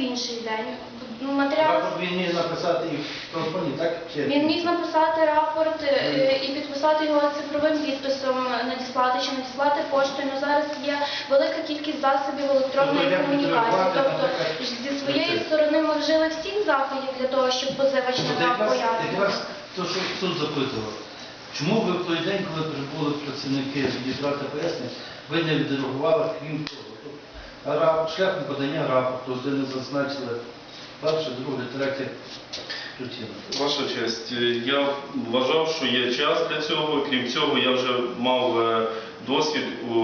в інший день. Ну, Матеріал Рапорт він міг написати і в телефоні, так? Чи- він міг написати рапорт е, і підписати його цифровим підписом, надіслати чи надіслати поштою. Ну зараз є велика кількість засобів електронної як комунікації. Тобто наприклад, зі своєї це? сторони ми вжили всіх заходів для того, щоб позивач От якраз, пояснення. якраз то, що суд запитував. Чому ви в той день, коли прибули працівники відібрати пояснення, ви не відреагували крім того? Тобто, Шляхом подання рапорту, де не зазначили перше, друге, третє. Ваша честь, е, я вважав, що є час для цього. Крім цього, я вже мав е, досвід у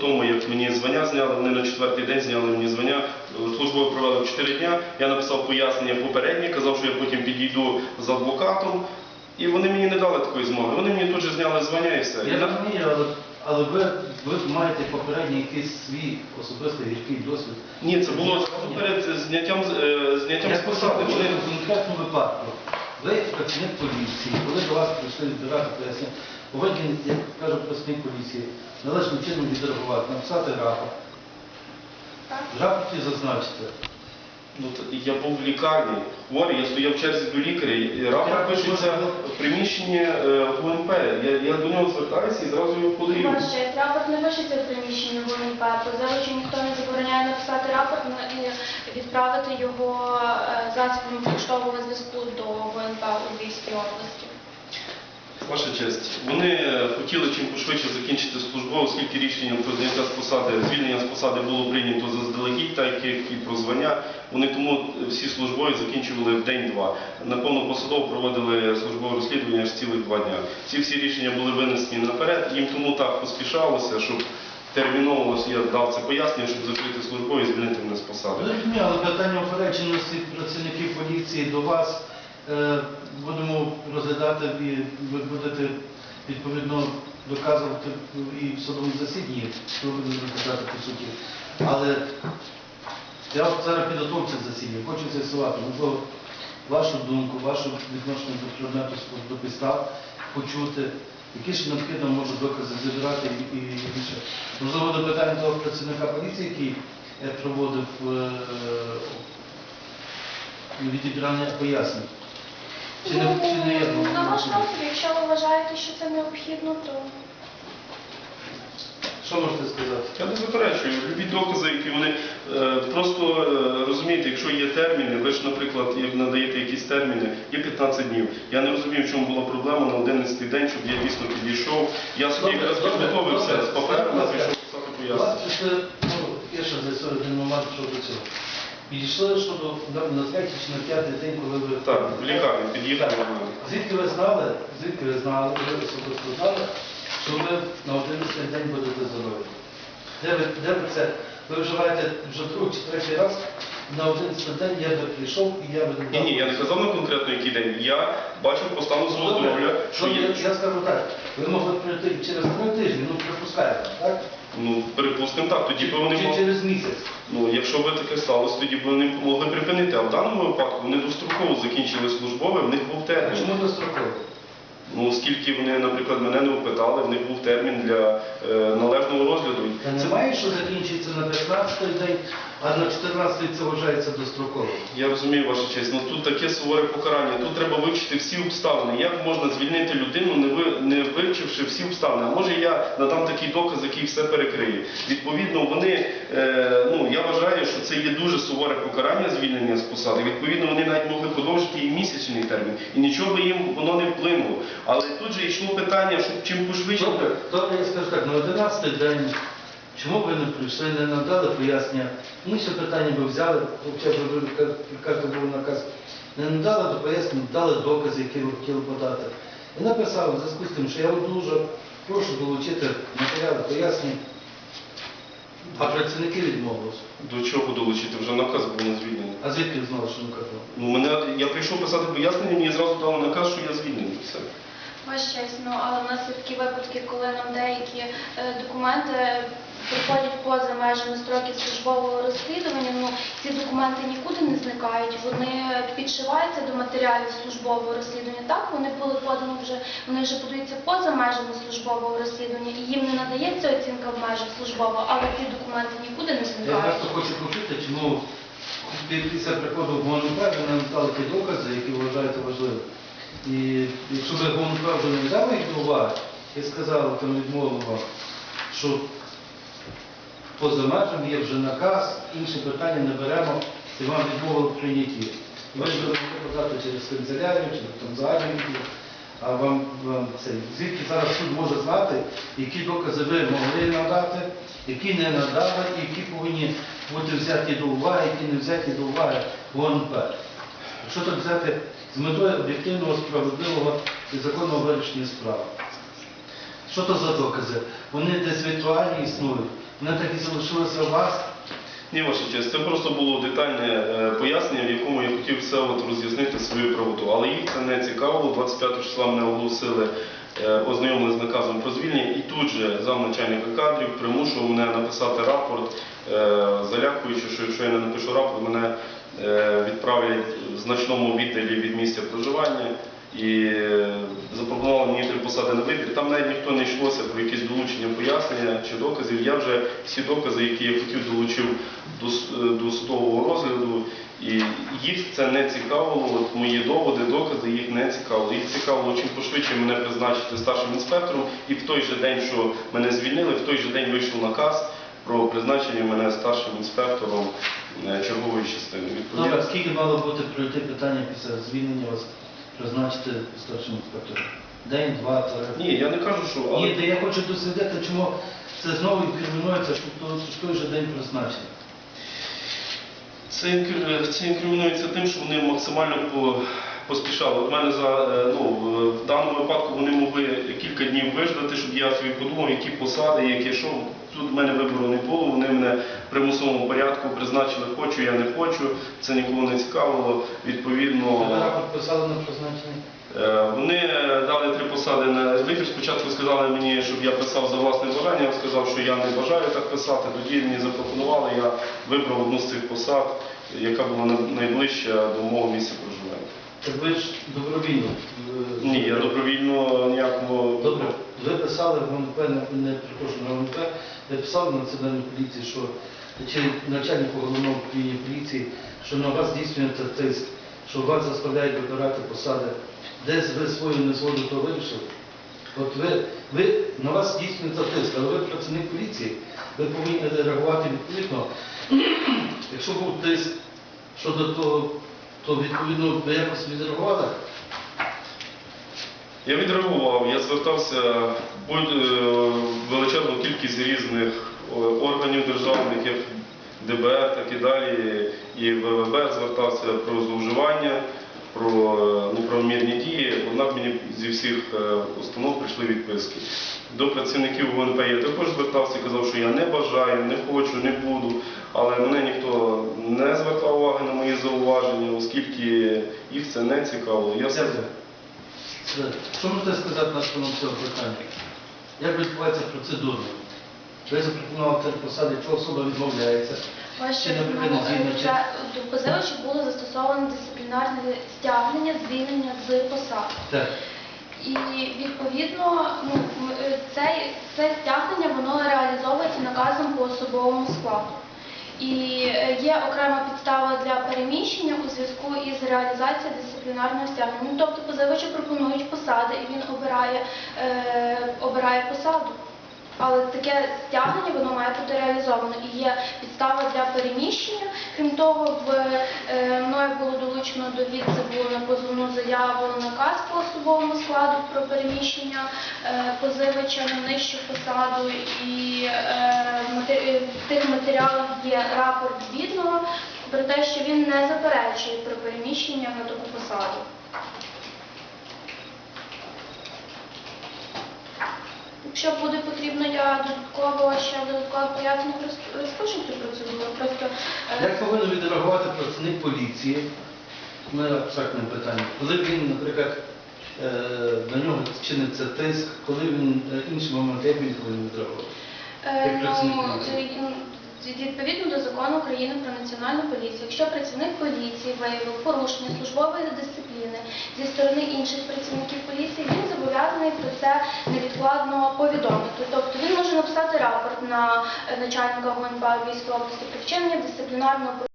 тому, як мені звання зняли. Вони на четвертий день зняли мені звання. Е, Службою провели в 4 дня. Я написав пояснення попереднє, казав, що я потім підійду з адвокатом. І вони мені не дали такої змоги. Вони мені тут же зняли звання і все. Я розумію, але, але ви, ви маєте попередній якийсь свій особистий гіркий досвід. Ні, це було зразу перед зняттям, з- е, зняттям Я з посади. посади, Вони- в конкретному випадку. Ви як працівник поліції, коли до вас прийшли відбирати пояснення, повинні, як каже працівник поліції, належним чином відреагувати, написати рапорт. В рапорті зазначити. Ну, я був в лікарні, хворий, я стояв в черзі до лікаря, і рапорт пишеться в приміщенні е, ГУНП. Я, я до нього звертаюся і зразу його подаю. Ваш честь, рапорт не пишеться в приміщенні ВНП. Позивачу ніхто не забороняє написати рапорт і відправити його е, засобом поштового зв'язку до ВНП у Львівській області. Ваша честь, вони хотіли чим пошвидше закінчити службу, оскільки рішення про зняття з посади, звільнення з посади було прийнято заздалегідь, так як і про звання. Вони тому всі службові закінчували в день-два. Напевно, посадово проводили службове розслідування аж цілих два дня. Ці всі рішення були винесені наперед, їм тому так поспішалося, щоб терміново я дав це пояснення, щоб закрити службу і звільнити мене з посади. Але питання упередженості працівників поліції до вас будемо розглядати і ви будете відповідно доказувати і в судовому засіданні, що ви будете розглядати по суті. Але я от зараз підготовці засідання, хочу з'ясувати, можливо, вашу думку, ваше відношення до предмету до підстав, почути, які ж необхідно може докази зібрати і, і більше. Можливо, до питання того працівника поліції, який е, проводив е, відібрання пояснень. Чи не, чи не є Ну, на ваш розсуд, якщо ви вважаєте, що це необхідно, то Що можете сказати? Я не заперечую. Любі докази, які вони е, просто е, розумієте, якщо є терміни, ви ж, наприклад, як надаєте якісь терміни, є 15 днів. Я не розумію, в чому була проблема на 11 день, щоб я дійсно підійшов. Я собі Добре, якраз добре, підготовився добре. з паперами, Добре. прийшов писати У пояснення. вас ну, є ще десь один момент щодо цього. Підійшли щодо на, третій чи на п'ятий день, коли ви... Так, в лікарні під'їхав. Так. Звідки ви знали, звідки ви знали, ви особисто знали, що ви на 11 день будете здорові? Де ви, де ви це? Ви вживаєте вже другий чи третій раз, на 11 день я би прийшов і я би... Ні, ні, я не казав на конкретно який день. Я бачив по стану здоров'я, що є. я, я скажу так, ви могли прийти через три тижні, ну припускаєте, так? Ну, припустимо так, тоді би вони Чи могли. через місяць. Ну, якщо би таке сталося, тоді б вони могли припинити. А в даному випадку вони достроково закінчили службове, в них був термін. чому достроково? Ну, оскільки вони, наприклад, мене не опитали, в них був термін для е, належного розгляду. Та немає, що закінчиться на 15-й день, а на 14 це вважається достроково. Я розумію ваша честь, ну тут таке суворе покарання. Тут треба вивчити всі обставини. Як можна звільнити людину, не ви не вивчивши всі обставини? А може я надам такий доказ, який все перекриє. Відповідно, вони е, ну я вважаю, що це є дуже суворе покарання звільнення з посади. Відповідно, вони навіть могли продовжити і місячний термін, і нічого би їм воно не вплинуло. Але тут же йшло питання, щоб чим пошвидше. Добре, добре, я скажу так, на 11 день, чому ви не прийшли, не надали пояснення? Ми ще питання би взяли, хоча б ви кажете, був наказ, не надали до пояснення, дали докази, які ви хотіли подати. І написав в зв'язку з тим, що я дуже прошу долучити матеріали пояснень, а працівники відмовилися. До чого долучити? Вже наказ був на звільнення. А звідки ви знали, що не казав? Ну, мене, я прийшов писати пояснення, мені зразу дали наказ, що я звільнений. Все. Ваш честь, ну але в нас є такі випадки, коли нам деякі е, документи приходять поза межами строків службового розслідування. Ну ці документи нікуди не зникають, вони підшиваються до матеріалів службового розслідування. Так, вони були подані вже, вони вже подаються поза межами службового розслідування, і їм не надається оцінка в межах службового, але ці документи нікуди не Я зникають. просто хочу почути, чому пі- після приходу в ГУНП ви нам дали ті докази, які вважаєте важливими. І якщо ви ГУНП вже не взяли їх до уваги і сказали, там відмовили вам, що поза межами є вже наказ, інші питання не беремо і вам відмовили в прийнятті. Ви ж могли подати через канцелярію, чи там загальний. А вам, вам це, звідки зараз суд може знати, які докази ви могли надати, які не надали, які повинні бути взяті до уваги, які не взяті до уваги в ОНП. Якщо так взяти з метою об'єктивного, справедливого і законного вирішення справи. Що то за докази? Вони десь віртуальні існують. Вони так і залишилися у вас. Ні, ваша честь, це просто було детальне е, пояснення, в якому я хотів все от роз'яснити свою правоту. Але їх це не цікавило. 25 числа мене оголосили, е, ознайомили з наказом про звільнення, і тут же замначальника кадрів примушував мене написати рапорт, е, залякуючи, що якщо я не напишу рапорт, мене відправлять в значному віддалі від місця проживання. І е, запропонували мені три посади на вибір. Там навіть ніхто не йшлося про якісь долучення пояснення чи доказів. Я вже всі докази, які я хотів, долучив до, е, до судового розгляду. І їх це не цікавило. От мої доводи, докази їх не цікавило. Їх цікавило чим пошвидше мене призначити старшим інспектором. І в той же день, що мене звільнили, в той же день вийшов наказ про призначення мене старшим інспектором е, чергової частини. Добре, скільки мало бути пройти питання після звільнення вас призначити старшим інспектором? День, два, три. ні, я не кажу, що але Ні, де я хочу дослідити, чому це знову інкримінується, що той- в той же день призначення. Це, це інкримінується тим, що вони максимально по, поспішали. От мене за е, ну в- даному випадку вони могли кілька днів виждати, щоб я собі подумав, які посади, які що. Тут в мене вибору не було. Вони мене в примусовому порядку призначили, хочу, я не хочу. Це нікого не цікавило. Відповідно. писали на призначення? Е, Вони дали три посади на вибір. Спочатку сказали мені, щоб я писав за власне бажання. Я сказав, що я не бажаю так писати. Тоді мені запропонували, я вибрав одну з цих посад, яка була найближча до мого місця проживання. Так ви ж добровільно. е, Ні, я добровільно ніякого. Добре, ви писали в ГУНП, не, не приходжу на ГУНП, ви писали в Національній поліції, що чи начальнику головного управління поліції, що на вас здійснюється тиск, що вас заставляють вибирати посади. Десь ви свою незгоду то вирішили. От ви, ви, на вас здійснюється тиск, але ви працівник поліції, ви повинні реагувати відповідно. Якщо був тиск щодо того, то відповідно ви якось відреагували. Я відреагував, я звертався будь- е, величезну кількість різних е, органів державних, як ДБР, так і далі, і ВВБ звертався про зловживання, про неправомірні дії. Однак мені зі всіх е, установ прийшли відписки. До працівників ГУНП я також звертався, казав, що я не бажаю, не хочу, не буду. Але мене ніхто не звертав уваги на мої зауваження, оскільки їх це не цікавило. Я все- Що можете сказати на сторону цього питання? Як відбувається процедура? Ви запропонували три посади, якщо особа відмовляється. Ваше Чи, наприклад, звільнення, чи- до позивача було застосовано дисциплінарне стягнення, звільнення з посад. Так. І відповідно ну, м- е, це стягнення воно реалізовується наказом по особовому складу. І е, є окрема підстава для переміщення у зв'язку із реалізацією дисциплінарного стягнення. Ну, тобто позивачу пропонують посади, і він обирає, е, обирає посаду. Але таке стягнення воно має бути реалізовано і є підстава для переміщення. Крім того, в е, мною було долучено до відзиву на позовну заяву наказ по особовому складу про переміщення е, позивача на нижчу посаду. І е, в тих матеріалах є рапорт бідного про те, що він не заперечує про переміщення на таку посаду. Якщо буде потрібно, я додатково ще додатково поясню роз- розпишу цю процедуру. Просто е, Як повинен відреагувати працівник поліції на абстрактне питання? Коли він, наприклад, е, на нього чиниться тиск, коли він е, інші моменти, як він повинен відреагувати? Е, Як працівник Ну, поліції? Відповідно до закону України про національну поліцію, якщо працівник поліції виявив порушення службової дисципліни зі сторони інших працівників поліції, він зобов'язаний про це невідкладно повідомити. Тобто він може написати рапорт на е, начальника ГУНП військової області про вчинення дисциплінарного